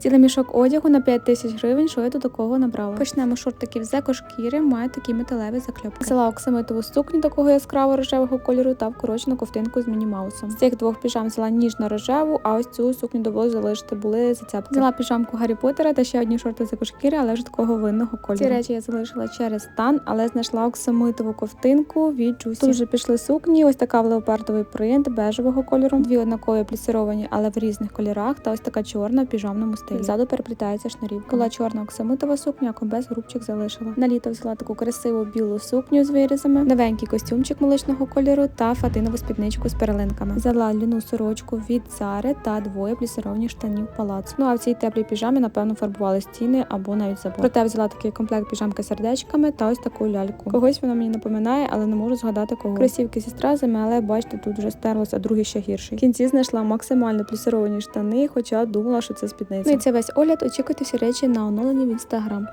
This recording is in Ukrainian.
Цілий мішок одягу на 5 тисяч гривень, що я до такого набрала. Почнемо з шортиків з екошкіри, мають такі металеві закльопки. Взяла оксамитову сукню такого яскраво рожевого кольору та вкорочену ковтинку з міні-маусом. З цих двох піжам взяла ніжно-рожеву, а ось цю сукню довелося залишити, були зацепки. Взяла піжамку Гаррі Поттера та ще одні шорти з екошкіри, але вже такого винного кольору. Ці речі я залишила через стан, але знайшла оксамитову ковтинку від Juicy. Тут вже пішли сукні, ось така в леопардовий принт бежевого кольору, дві однакові плісировані, але в різних кольорах, та ось така чорна в піжамному стилі. Ззаду переплітається шнурівка. Була чорна оксамитова сукня, а комбез грубчик залишила. На літо взяла таку красиву білу сукню з вирізами, новенький костюмчик молочного кольору та фатинову спідничку з перлинками. Взяла льняну сорочку від Зари та двоє плісировані штанів палац. Ну а в цій теплій піжамі, напевно, фарбували стіни або навіть забор. Проте взяла такий комплект піжамки з сердечками та ось таку ляльку. Когось вона мені напоминає, але не можу згадати кого. Кросівки зі стразами, але бачите, тут вже стерлося, а другий ще гірший. В кінці знайшла максимально плісировані штани, хоча думала, що це спідниця. Це весь огляд. Очікуйте всі речі на оновленні в інстаграм.